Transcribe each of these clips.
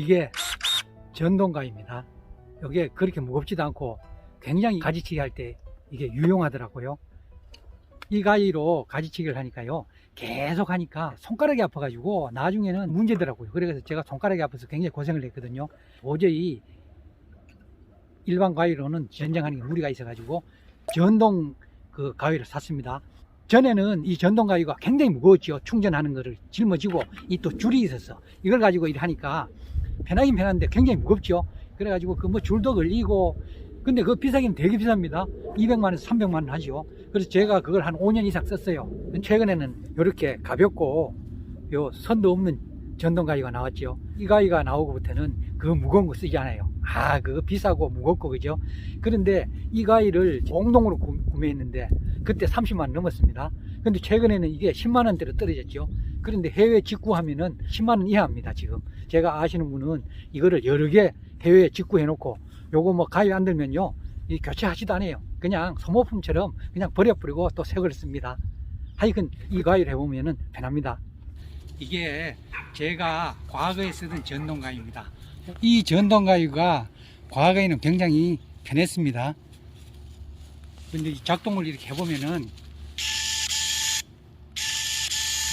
이게 전동가입니다. 이게 그렇게 무겁지도 않고 굉장히 가지치기 할 때 이게 유용하더라고요. 이 가위로 가지치기를 하니까요. 계속 하니까 손가락이 아파가지고 나중에는 문제더라고요. 그래서 제가 손가락이 아파서 굉장히 고생을 했거든요. 도저히 일반 가위로는 전쟁하는 게 무리가 있어가지고 전동 그 가위를 샀습니다. 전에는 이 전동 가위가 굉장히 무거웠죠. 충전하는 거를 짊어지고 이 또 줄이 있었어. 이걸 가지고 일하니까 편하긴 편한데 굉장히 무겁죠. 그래가지고 그 뭐 줄도 걸리고 근데 그거 비싸긴 되게 비쌉니다. 200만 원에서 300만 원 하죠. 그래서 제가 그걸 한 5년 이상 썼어요. 최근에는 이렇게 가볍고 요 선도 없는 전동 가위가 나왔죠. 이 가위가 나오고부터는 그 무거운 거 쓰지 않아요. 아, 그거 비싸고 무겁고 그죠? 그런데 이 가위를 공동으로 구- 구매했는데 그때 30만 원 넘었습니다. 근데 최근에는 이게 10만 원대로 떨어졌죠. 그런데 해외 직구하면은 10만 원 이하입니다, 지금. 제가 아시는 분은 이거를 여러 개 해외에 직구해 놓고 요거 뭐 가위 안 들면요. 이 교체하지도 않아요. 그냥 소모품처럼 그냥 버려버리고 또새걸 씁니다. 하여튼 이 가위를 해보면은 편합니다. 이게 제가 과거에 쓰던 전동가위입니다. 이 전동가위가 과거에는 굉장히 편했습니다. 근데 이 작동을 이렇게 해보면은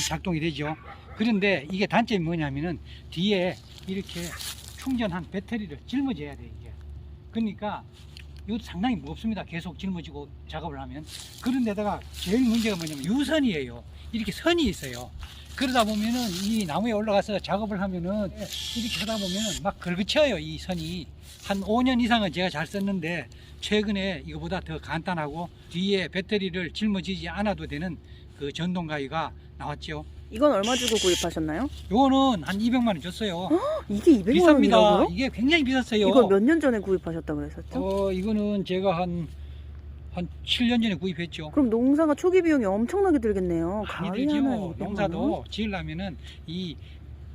작동이 되죠. 그런데 이게 단점이 뭐냐면은 뒤에 이렇게 충전한 배터리를 짊어져야 돼 이게. 그러니까 이것도 상당히 무겁습니다. 계속 짊어지고 작업을 하면. 그런데다가 제일 문제가 뭐냐면 유선이에요. 이렇게 선이 있어요. 그러다 보면은 이 나무에 올라가서 작업을 하면은 이렇게 하다 보면은 막 걸그쳐요 이 선이 한 5년 이상은 제가 잘 썼는데 최근에 이거보다 더 간단하고 뒤에 배터리를 짊어지지 않아도 되는 그 전동 가위가 나왔죠. 이건 얼마 주고 구입하셨나요? 요거는 한 200만 원 줬어요. 이게 200만 비쌉니다. 원이라고요? 이게 굉장히 비쌌어요. 이걸 몇년 전에 구입하셨다고 그랬었죠? 어 이거는 제가 한 한 7년 전에 구입했죠. 그럼 농사가 초기 비용이 엄청나게 들겠네요. 많이 가위 들죠. 하나에 200만 원? 농사도 지으려면은 이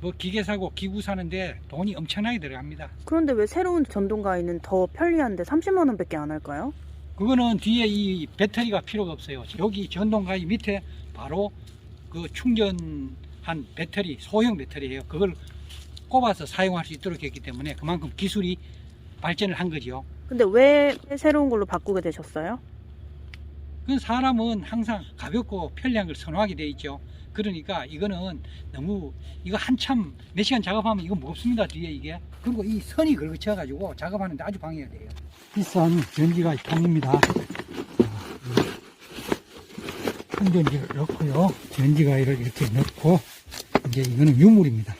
뭐 기계 사고 기구 사는데 돈이 엄청나게 들어갑니다. 그런데 왜 새로운 전동 가위는 더 편리한데 30만 원밖에 안 할까요? 그거는 뒤에 이 배터리가 필요가 없어요. 여기 전동가위 밑에 바로 그 충전한 배터리, 소형 배터리예요. 그걸 꼽아서 사용할 수 있도록 했기 때문에 그만큼 기술이 발전을 한 거죠. 근데 왜 새로운 걸로 바꾸게 되셨어요? 그 사람은 항상 가볍고 편리한 걸 선호하게 돼 있죠. 그러니까 이거는 너무 이거 한참 몇 시간 작업하면 이거 무겁습니다 뒤에 이게 그리고 이 선이 걸쳐 가지고 작업하는데 아주 방해가 돼요. 비싼 전기가 통입니다. 큰 전지를 넣고요. 전지가위를 이렇게 넣고 이제 이거는 유물입니다.